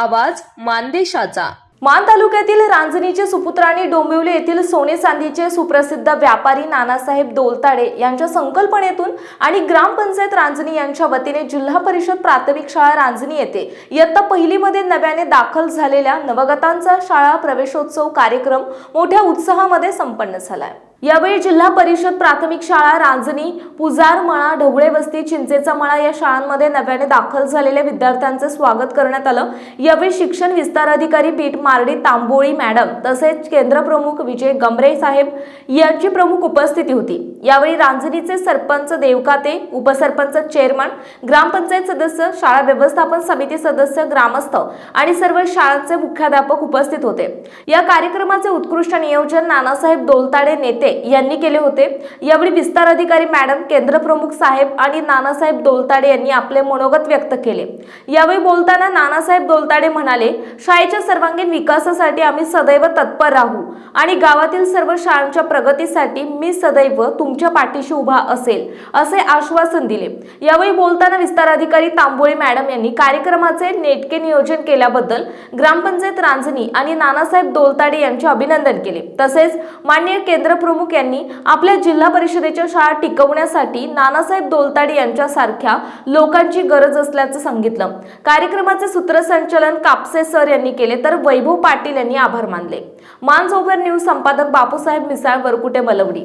आवाज मानदेशाचा. मान तालुक्यातील रांजणीचे सुपुत्र आणि डोंबिवली येथील सोने चांदीचे सुप्रसिद्ध व्यापारी नानासाहेब दोलताडे यांच्या संकल्पनेतून आणि ग्रामपंचायत रांजणी यांच्या वतीने जिल्हा परिषद प्राथमिक शाळा रांजणी येथे इयत्ता पहिलीमध्ये नव्याने दाखल झालेल्या नवगतांचा शाळा प्रवेशोत्सव कार्यक्रम मोठ्या उत्साहामध्ये संपन्न झाला आहे यावेळी जिल्हा परिषद प्राथमिक शाळा रांजणी पुजार मळा ढवळे वस्ती चिंचेचा मळा या शाळांमध्ये नव्याने दाखल झालेल्या विद्यार्थ्यांचे स्वागत करण्यात आलं. यावेळी शिक्षण विस्तार अधिकारी पीठ मार्डी तांबोळी मॅडम तसेच केंद्र प्रमुख विजय गमरे साहेब यांची प्रमुख उपस्थिती होती. यावेळी रांजणीचे सरपंच देवकाते उपसरपंच चेअरमन ग्रामपंचायत सदस्य शाळा व्यवस्थापन समिती सदस्य ग्रामस्थ आणि सर्व शाळांचे मुख्याध्यापक उपस्थित होते. या कार्यक्रमाचे उत्कृष्ट नियोजन नानासाहेब दोलताडे नेते यांनी केले होते. यावेळी विस्तार अधिकारी मॅडम केंद्र प्रमुख साहेब आणि नानासाहेब दोलताडे यांनी आपले मनोगत व्यक्त केले. यावेळी बोलताना नानासाहेब दोलताडे म्हणाले शाळेच्या सर्वांगीण विकासासाठी आम्ही सदैव तत्पर राहू आणि गावातील सर्व शाळांच्या प्रगतीसाठी मी सदैव तुमच्या पाठीशी उभा असेल असे आश्वासन दिले. यावेळी बोलताना विस्तार अधिकारी तांबोळी मॅडम यांनी कार्यक्रमाचे नेटके नियोजन केल्याबद्दल ग्रामपंचायत रांजणी आणि नानासाहेब दोलताडे यांचे अभिनंदन केले. तसेच माननीय केंद्र प्रमुख यांनी आपल्या जिल्हा परिषदेच्या शाळा टिकवण्यासाठी नानासाहेब दोलताडे यांच्यासारख्या लोकांची गरज असल्याचं सांगितलं. कार्यक्रमाचे सूत्रसंचालन कापसे सर यांनी केले तर वैभव पाटील यांनी आभार मानले. मानसोबर न्यूज संपादक बापूसाहेब मिसाळ वरकुटे बलवडी